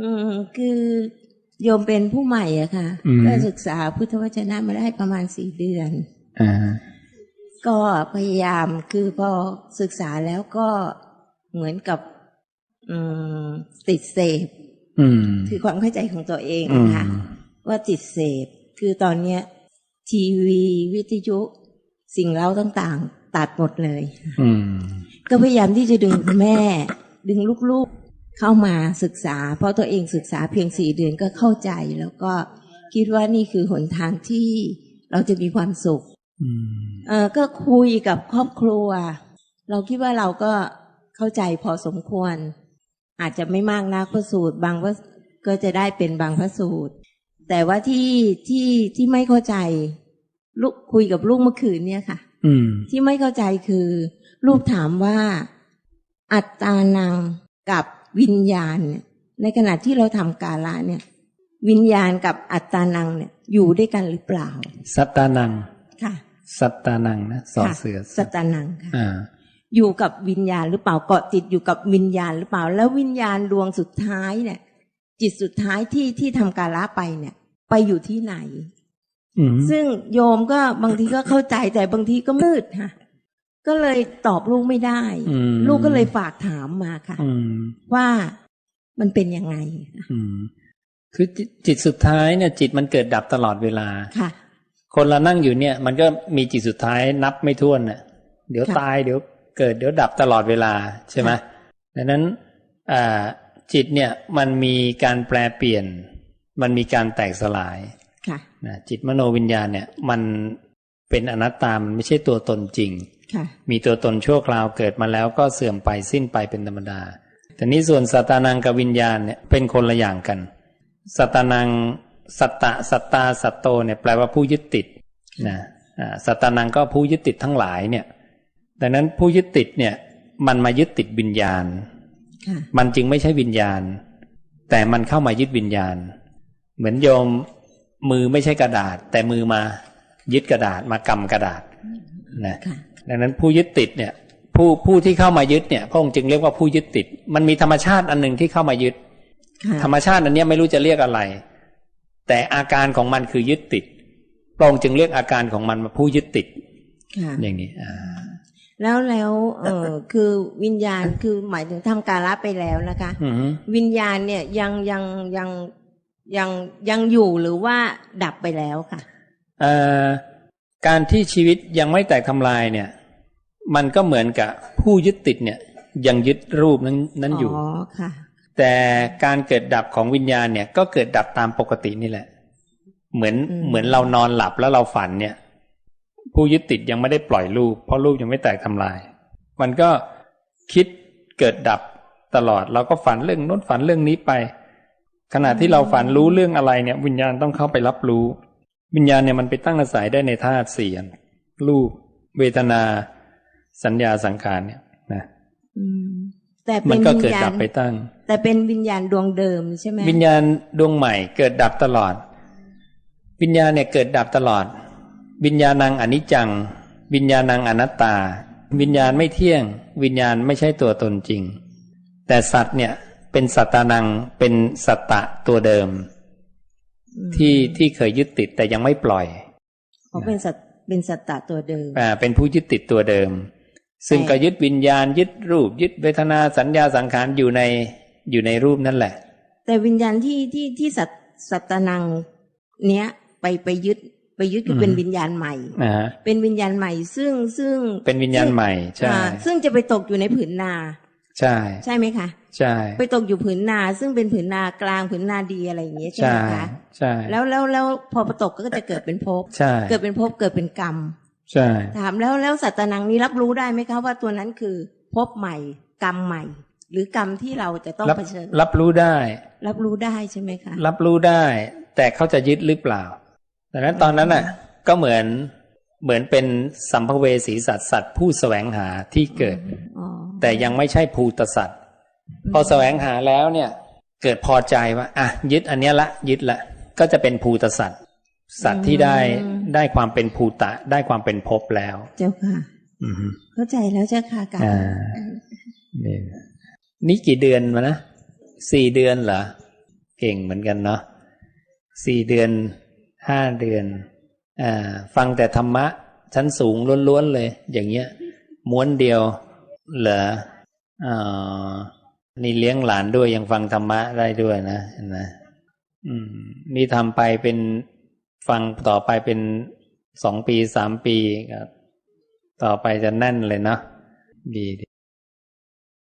อืมคือโยมเป็นผู้ใหม่อะค่ะอืมก็ศึกษาพุทธวจนะมาได้ประมาณสี่เดือนอ่าก็พยายามคือพอศึกษาแล้วก็เหมือนกับอืมติดเสพอืมคือความเข้าใจของตัวเองอืมค่ะว่าติดเสพ คือตอนเนี้ย ทีวีวิทยุสิ่งเล่าต่างๆ ตัดหมดเลยอืมก็พยายามที่จะดึงคุณแม่ ดึงลูกๆ เข้ามาศึกษา เพราะตัวเองศึกษาเพียงสี่เดือนก็เข้าใจ แล้วก็คิดว่านี่คือหนทางที่เราจะมีความสุขอืมเออก็คุยกับครอบครัว เราคิดว่าเราก็เข้าใจพอสมควร อาจจะไม่มากนักพระสูตร บางพระก็จะได้เป็นบางพระสูตร แต่ว่าที่ที่ที่ไม่เข้าใจ ลูกคุยกับลูกเมื่อคืนเนี่ยค่ะอืมที่ไม่เข้าใจคือ ลูกถามว่า อัตตานังกับ วิญญาณเนี่ยในขณะที่เราทำกาละเนี่ย วิญญาณกับอัตตานังเนี่ยอยู่ด้วยกันหรือเปล่า สัตตานังค่ะ สัตตานังนะสอค่ะเสือสัตตานังค่ะอ่าอยู่กับวิญญาณหรือเปล่าเกาะติดอยู่กับวิญญาณหรือเปล่า แล้ววิญญาณดวงสุดท้ายเนี่ย จิตสุดท้ายที่ที่ทำกาละไปเนี่ย ไปอยู่ที่ไหนอืมซึ่งโยมก็บางทีก็เข้าใจแต่บางทีก็มืดค่ะ ก็เลยตอบลูกไม่ได้อืมลูกก็เลยฝากถามมาค่ะอืมว่ามันเป็นยังไงอืมคือจิตจิตสุดท้ายเนี่ย จิตมันเกิดดับตลอดเวลาค่ะ คนเรานั่งอยู่เนี่ย มันก็มีจิตสุดท้ายนับไม่ถ้วนน่ะ เดี๋ยวค่ะตายเดี๋ยวเกิดเดี๋ยวดับตลอดเวลาใช่ไหมค่ะดังนั้นอ่าจิตเนี่ยมันมีการแปลเปลี่ยน มันมีการแตกสลายค่ะนะจิตมโนวิญญาณเนี่ย มันเป็นอนัตตามันไม่ใช่ตัวตนจริงค่ะ มีตัวตนชั่วคราวเกิดมาแล้วก็เสื่อมไปสิ้นไปเป็นธรรมดา แต่นี้ส่วนสัตตานังกับวิญญาณเนี่ยเป็นคนละอย่างกัน สัตตานังสัตตะสัตตาสัตโตเนี่ยแปลว่าผู้ยึดติดนะอ่าสัตตานังก็ผู้ยึดติดทั้งหลายเนี่ย ดังนั้นผู้ยึดติดเนี่ยมันมายึดติดวิญญาณค่ะมันจึงไม่ใช่วิญญาณ แต่มันเข้ามายึดวิญญาณ เหมือนโยมมือไม่ใช่กระดาษ แต่มือมายึดกระดาษมากำกระดาษ นะค่ะดังนั้นผู้ยึดติดเนี่ย ผู้ผู้ที่เข้ามายึดเนี่ยพระองค์จึงเรียกว่าผู้ยึดติด มันมีธรรมชาติอันหนึ่งที่เข้ามายึดค่ะธรรมชาติอันเนี้ยไม่รู้จะเรียกอะไร แต่อาการของมันคือยึดติดพระองค์จึงเรียกอาการของมันว่าผู้ยึดติดค่ะอย่างนี้อ่าแล้วแล้วเออคือวิญญาณคือหมายถึงทำกาละไปแล้วนะคะอือฮึวิญญาณเนี่ยยังยังยังยังยังอยู่หรือว่าดับไปแล้วค่ะ เอ่อ การที่ชีวิตยังไม่แตกทำลายเนี่ย มันก็เหมือนกับผู้ยึดติดเนี่ยยังยึดรูปนั้นนั้นอยู่อ๋อค่ะ แต่การเกิดดับของวิญญาณเนี่ย ก็เกิดดับตามปกตินี่แหละ เหมือนอืมเหมือนเรานอนหลับแล้วเราฝันเนี่ย ผู้ยึดติดยังไม่ได้ปล่อยรูป เพราะรูปยังไม่แตกทำลาย มันก็คิดเกิดดับตลอด เราก็ฝันเรื่องโน้นฝันเรื่องนี้ไป ขณะที่เราฝันรู้เรื่องอะไรเนี่ย วิญญาณต้องเข้าไปรับรู้ วิญญาณเนี่ยมันไปตั้งอาศัยได้ในธาตุสี่อันรูปเวทนา สัญญาสังขารเนี่ยนะอืมแต่มัเป็นก็วิญเกิดญาดัณบไปตั้ง แต่เป็นวิญญาณดวงเดิมใช่ไหมวิญญาณดวงใหม่เกิดดับตลอด วิญญาณเนี่ยเกิดดับตลอด วิญญาณังอนิจจัง วิญญาณังอนัตตา วิญญาณไม่เที่ยง วิญญาณไม่ใช่ตัวตนจริง แต่สัตว์เนี่ยเป็นสัตตานังเป็นสัตตะตัวเดิมอืม ที่ที่เคยยึดติดแต่ยังไม่ปล่อยเขาเป็นสัตว์เป็นสัตตะตัวเดิมอ่าเป็นผู้ยึดติดตัวเดิม ซึ่งแต่ก็ยึดวิญญาณยึดรูป ยึดเวทนาสัญญาสังขารอยู่ในอยู่ในรูปนั่นแหละ แต่วิญญาณที่ที่ที่สัตสัตตนัง เนี้ยไปไปยึดไปยึดคือมเป็นวิญญาณใหม่นะฮะเป็นวิญญาณใหม่ ซึ่งซึ่งเป็นวิญญาณใหม่ใช่อ่าซึ่งจะไปตกอยู่ในผืนนา ใช่ ใช่ไหมคะ ใช่ไปตกอยู่ผืนนา ซึ่งเป็นผืนนากลางผืนนาดีอะไรอย่างเงี้ยใช่ใช่ไหมคะใช่แล้วแล้วแล้วพอไปตกก็จะเกิดเป็นภพใช่เกิดเป็นภพเกิดเป็นกรรมใช่ถามแล้วแล้วสัตตนังนี้รับรู้ได้ไหมคะว่าตัวนั้นคือภพใหม่กรรมใหม่ หรือกรรมที่เราจะต้องรับเผชิญรับรู้ได้ รับรู้ได้ใช่ไหมคะรับรู้ได้ แต่เขาจะยึดหรือเปล่าดังนั้นตอนนั้นน่ะ ก็เหมือนเหมือนเป็นสัมภเวสีสัตว์สัตว์ผู้แสวงหาที่เกิดอ๋อแต่ยังไม่ใช่ภูตสัตว์ พอแสวงหาแล้วเนี่ย เกิดพอใจว่าอะยึดอันเนี้ยละยึดละ ก็จะเป็นภูตสัตว์สัตว์ที่ได้ได้ความเป็นภูตะ ได้ความเป็นภพแล้ว เจ้าค่ะอือฮึเข้าใจแล้วเจ้าค่ะกรรมอ่านี่นี่กี่เดือนมานะสี่เดือนเหรอเก่งเหมือนกันเนาะสี่เดือนห้าเดือน อ่า ฟังแต่ธรรมะ ชั้นสูงล้วนๆเลย อย่างเงี้ย ม้วนเดียวเหรออ่า นี่เลี้ยงหลานด้วยยังฟังธรรมะได้ด้วยนะนะมอืมนี่ทำไปเป็นฟังต่อไปเป็นสองปีสามปีครับ ต่อไปจะแน่นเลยเนาะดีดี